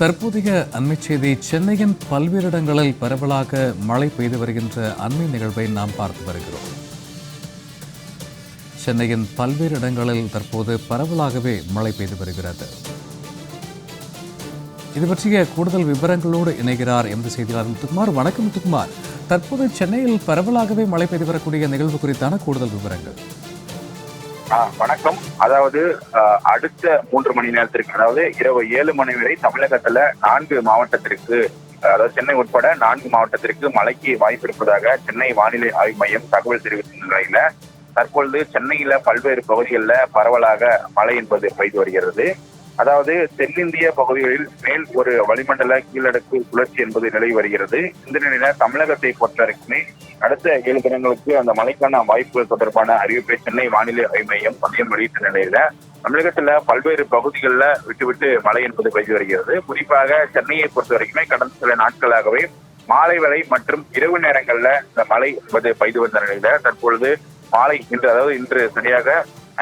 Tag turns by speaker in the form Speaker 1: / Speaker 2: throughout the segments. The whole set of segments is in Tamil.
Speaker 1: தற்போதைய அண்மை செய்தி சென்னையின் பல்வேறு இடங்களில் பரவலாக மழை பெய்து வருகின்ற அண்மை நிகழ்வை நாம் பார்த்து வருகிறோம். சென்னையின் பல்வேறு இடங்களில் தற்போது பரவலாகவே மழை பெய்து வருகிறது. இது பற்றிய கூடுதல் விவரங்களோடு இணைகிறார் எமது செய்தியாளர் முத்துக்குமார். வணக்கம் முத்துக்குமார். தற்போது சென்னையில் பரவலாகவே மழை பெய்து வரக்கூடிய நிகழ்வு குறித்தான கூடுதல் விவரங்கள்.
Speaker 2: வணக்கம். அதாவது அடுத்த மூன்று மணி நேரத்திற்கு அதாவது இரவு ஏழு மணி வரை தமிழகத்துல நான்கு மாவட்டத்திற்கு அதாவது சென்னை உட்பட நான்கு மாவட்டத்திற்கு மழைக்கு வாய்ப்பு இருப்பதாக சென்னை வானிலை ஆய்வு மையம் தகவல் தெரிவித்த நிலையில தற்பொழுது சென்னையில பல்வேறு பகுதிகளில் பரவலாக மழை என்பது பெய்து வருகிறது. அதாவது தென்னிந்திய பகுதிகளில் மேல் ஒரு வளிமண்டல கீழடுக்கு சுழற்சி என்பது நிலை வருகிறது. இந்த நிலையில தமிழகத்தை பொறுத்தவரைக்குமே அடுத்த ஏழு தினங்களுக்கு அந்த மழைக்கான வாய்ப்புகள் தொடர்பான அறிவிப்பை சென்னை வானிலை ஆய்வு மையம் பதியம் வெளியிட்ட நிலையில தமிழகத்துல பல்வேறு பகுதிகளில் விட்டுவிட்டு மழை என்பது பெய்து வருகிறது. குறிப்பாக சென்னையை பொறுத்த வரைக்குமே கடந்த சில நாட்களாகவே மாலை வரை மற்றும் இரவு நேரங்கள்ல இந்த மழை என்பது பெய்து வந்த நிலையில தற்பொழுது மாலை இன்று அதாவது இன்று சரியாக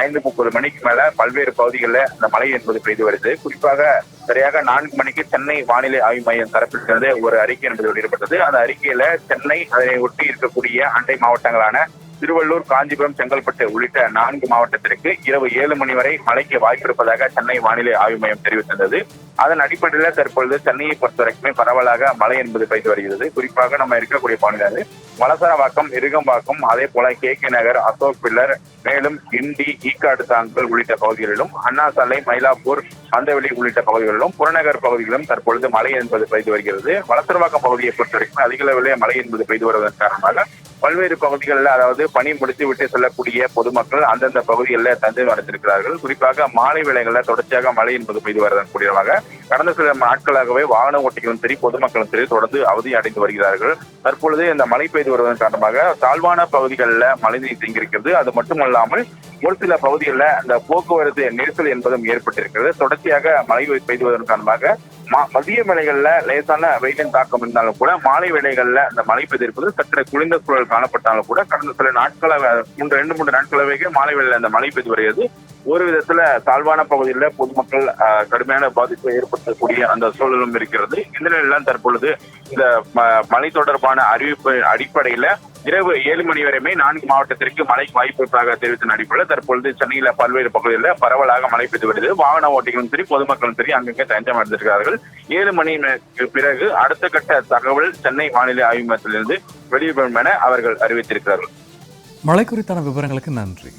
Speaker 2: ஐந்து முப்பது மணிக்கு மேல பல்வேறு பகுதிகளில் அந்த மழை என்பது பெய்து வருது. குறிப்பாக சரியாக நான்கு மணிக்கு சென்னை வானிலை ஆய்வு மையம் தரப்பிலிருந்து ஒரு அறிக்கை என்பது வெளியிடப்பட்டது. அந்த அறிக்கையில சென்னை அதனை ஒட்டி இருக்கக்கூடிய அண்டை மாவட்டங்களான திருவள்ளூர் காஞ்சிபுரம் செங்கல்பட்டு உள்ளிட்ட நான்கு மாவட்டத்திற்கு இரவு ஏழு மணி வரை மழைக்கு வாய்ப்பிருப்பதாக சென்னை வானிலை ஆய்வு மையம் தெரிவித்திருந்தது. அதன் அடிப்படையில் தற்பொழுது சென்னையை பொறுத்த வரைக்குமே பரவலாக மழை என்பது பெய்து வருகிறது. குறிப்பாக நம்ம இருக்கக்கூடிய பகுதியில் வலசரவாக்கம் இருகம்பாக்கம் அதே போல K K Nagar Ashok pillar மேலும் கிண்டி ஈக்காடு தாங்கல் உள்ளிட்ட பகுதிகளிலும் அண்ணா சாலை மயிலாப்பூர் அந்தவெளி உள்ளிட்ட பகுதிகளிலும் புறநகர் பகுதிகளிலும் தற்பொழுது மழை என்பது பெய்து வருகிறது. வலசரவாக்கம் பகுதியை பொறுத்தவரைக்கும் அதிக அளவிலே மழை என்பது பெய்து வருவதன் காரணமாக பல்வேறு பகுதிகளில் அதாவது பணி முடித்து விட்டு செல்லக்கூடிய பொதுமக்கள் அந்தந்த பகுதிகளில் தந்தை அடைத்திருக்கிறார்கள் குறிப்பாக மாலை வேளைகளில் தொடர்ச்சியாக மழை என்பது பெய்து வருவதன் கூடியதாக கடந்த சில நாட்களாகவே வாகன ஓட்டிகளும் சரி பொதுமக்களும் சரி தொடர்ந்து அவதி அடைந்து வருகிறார்கள். தற்பொழுது இந்த மழை பெய்து வருவதன் காரணமாக தாழ்வான பகுதிகளில் மழைநீர் தேங்கியிருக்கிறது அது மட்டுமல்லாமல் ஒரு சில பகுதிகளில் அந்த போக்குவரத்து நெரிசல் என்பதும் ஏற்பட்டிருக்கிறது. தொடர்ச்சியாக மழை பெய்துவதன் காரணமாக மா- மதிய வேளைகள்ல லேசான வெயிலின் தாக்கம் இருந்தாலும் கூட மாலை வேலைகளில் அந்த மழை பெய்திருப்பது சற்று குளிர்ந்த சூழல் காணப்பட்டாலும் கூட கடந்த சில நாட்களாக மூன்று ரெண்டு மூன்று நாட்களாகவே மாலை வேளையில் அந்த மழை பெய்து வருகிறது. ஒரு விதத்துல தாழ்வான பகுதியில் பொதுமக்கள் கடுமையான பாதிப்பை ஏற்படுத்தக்கூடிய அந்த சூழலும் இருக்கிறது. இந்த நிலையில தற்பொழுது இந்த ம- மழை தொடர்பான அறிவிப்பு அடிப்படையில இரவு ஏழு மணி வரையுமே நான்கு மாவட்டத்திற்கு மழைக்கு வாய்ப்பு இருப்பதாக தெரிவித்த அடிப்படையில் தற்பொழுது சென்னையில பல்வேறு பகுதிகளில் பரவலாக மழை பெய்து வருது வாகன ஓட்டிகளும் சரி பொதுமக்களும் சரி அங்கங்கே தஞ்சம் அடைந்திருக்கிறார்கள். ஏழு மணிக்கு பிறகு அடுத்த கட்ட தகவல் சென்னை வானிலை ஆய்வு மையத்திலிருந்து வெளியிடும் என அவர்கள் அறிவித்திருக்கிறார்கள்.
Speaker 1: மழை குறித்தான விவரங்களுக்கு நன்றி.